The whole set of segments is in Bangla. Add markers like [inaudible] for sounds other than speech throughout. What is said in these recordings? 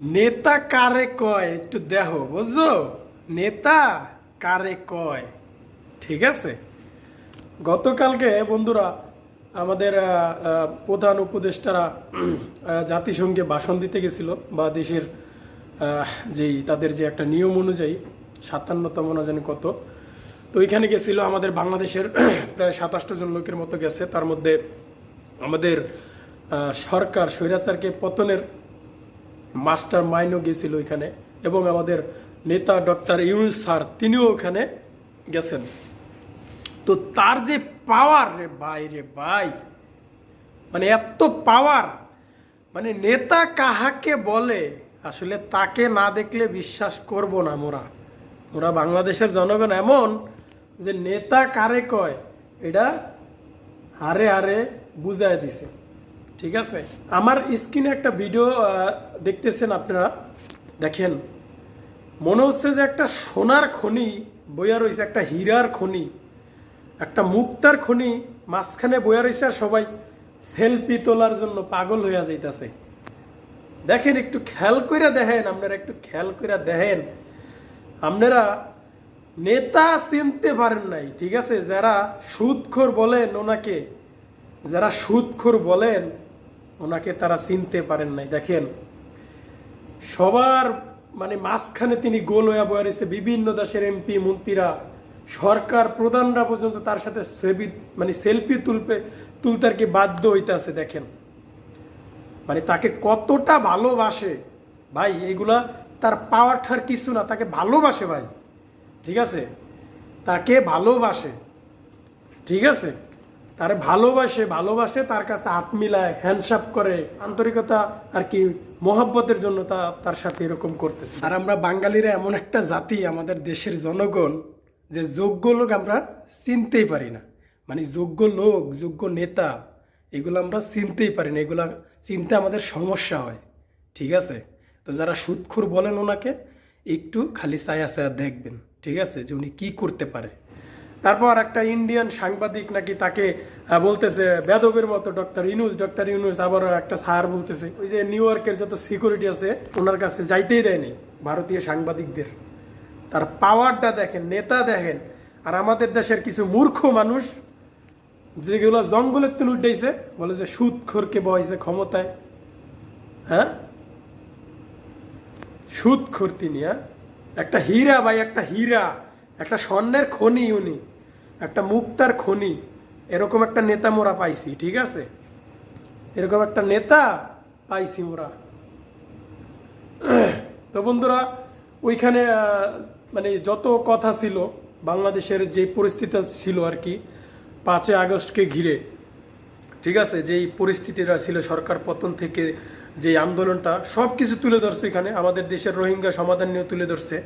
নেতা কারে কয়? একটু দেখো, বুঝছ? নেতা কারে কয়? ঠিক আছে? গতকালকে বন্ধুরা আমাদের প্রধান উপদেষ্টারা জাতিসংঘে ভাষণ দিতে গেছিল বা দেশের যেই তাদের যে একটা নিয়ম অনুযায়ী সাতান্নতম না জানি কত, তো ওইখানে গেছিল আমাদের বাংলাদেশের [clears throat] প্রায় সাতাশটা জন লোকের মতো গেছে। তার মধ্যে আমাদের সরকার স্বৈরাচারকে পতনের মাস্টার মাইনও গেছিল ওইখানে এবং আমাদের নেতা ডক্টর ইউনুস স্যার, তিনিও ওখানে গেছেন। তো তার যে পাওয়ার রে ভাই রে ভাই মানে এত পাওয়ার মানে নেতা কাহাকে বলে? আসলে তাকে না দেখলে বিশ্বাস করব না মোরা। মোরা বাংলাদেশের জনগণ এমন যে নেতা কারে কয়? এটা হারে হারে বুঝায় দিছে। ঠিক আছে? আমার স্ক্রিনে একটা ভিডিও দেখতেছেন আপনারা? দেখেন। মনে হচ্ছে যে একটা সোনার খনি বইয়া রয়েছে একটা হীরার খনি। একটা মুক্তার খনি মাঝখানে বইয়া রয়েছে আর সবাই সেলফি তোলার জন্য পাগল হইয়া যাইতাছে। দেখেন, একটু খেয়াল কইরা দেখেন, আপনারা একটু খেয়াল কইরা দেখেন। আপনারা নেতা চিনতে পারেন নাই, ঠিক আছে? যারা সুদখোর বলেন ওনাকে, যারা সুদখোর বলেন ওনাকে তারা চিনতে পারেন নাই। দেখেন, সবার মানে মাঝখানে তিনি গোল হয়ে বয়ে রয়েছে। বিভিন্ন দেশের এমপি, মন্ত্রীরা, সরকার প্রধানরা পর্যন্ত তার সাথে মানে সেলফি তুলবে তুলতে আর কি বাধ্য হইতে আছে, দেখেন। মানে তাকে কতটা ভালোবাসে, ভাই, এগুলা তার পাওয়ার ঠার কিছু না, তাকে ভালোবাসে, ভাই। ঠিক আছে? তাকে ভালোবাসে। ঠিক আছে? তার ভালোবাসে ভালোবাসে তার কাছে হাত মিলায় হ্যান্ডসাপ করে, আন্তরিকতা আর কি মোহাব্বতের জন্য তা তার সাথে এরকম করতেছে। আর আমরা বাঙালিরা এমন একটা জাতি, আমাদের দেশের জনগণ, যে যোগ্য লোক আমরা চিনতেই পারি না। মানে যোগ্য লোক, যোগ্য নেতা, এগুলো আমরা চিনতেই পারি না, এগুলা চিনতে আমাদের সমস্যা হয়। ঠিক আছে? তো যারা সুৎখুর বলেন ওনাকে, একটু খালি চায়া চায়া দেখবেন। ঠিক আছে? যে উনি কী করতে পারে। তারপর একটা ইন্ডিয়ান সাংবাদিক নাকি তাকে বলতেছে, বেদবের মতো ডক্টর ইউনুস ডক্টর ইউনুস আবার একটা স্যার বলতেছে, ওই যে নিউ ইয়র্কের যত সিকিউরিটি আছে, ওনার কাছে যাইতেই দেয়নি ভারতীয় সাংবাদিকদের। তার পাওয়ারটা দেখেন, নেতা দেখেন, আর আমাদের দেশের কিছু মূর্খ মানুষ, যেগুলো জঙ্গলের তুল উঠাইছে, বলে যে সুদ খোরকে বয়সে ক্ষমতায়। হ্যাঁ? সুদ খোর তিনি হ্যাঁ? একটা হীরা ভাই, একটা হীরা, একটা স্বর্ণের খনি উনি। একটা মুক্তার খনি, এরকম একটা নেতা মোরা পাইছি, ঠিক আছে? এরকম একটা নেতা পাইছি মোরা। তো বন্ধুরা, ওইখানে মানে যত কথা ছিল, বাংলাদেশের যে পরিস্থিতি ছিল আর কি, পাঁচই আগস্টকে ঘিরে, ঠিক আছে? যেই পরিস্থিতিটা ছিল সরকার পতন থেকে যে আন্দোলনটা সব কিছু তুলে ধরছে এখানে। আমাদের দেশের রোহিঙ্গা সমাধান নিয়ে তুলে ধরছে।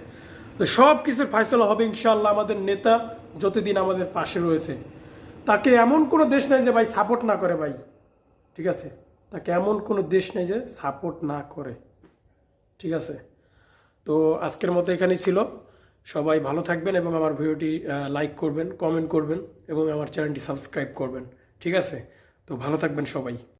তো সব কিছুর ফাইসলা হবে ইনশাল্লাহ আমাদের নেতা যতদিন আমাদের পাশে রয়েছে। তাকে এমন কোনো দেশ নাই যে ভাই সাপোর্ট না করে ভাই। ঠিক আছে? তাকে এমন কোনো দেশ নেই যে সাপোর্ট না করে। ঠিক আছে? তো আজকের মতো এখানেই ছিল। সবাই ভালো থাকবেন এবং আমার ভিডিওটি লাইক করবেন কমেন্ট করবেন এবং আমার চ্যানেলটি সাবস্ক্রাইব করবেন। ঠিক আছে? তো ভালো থাকবেন সবাই।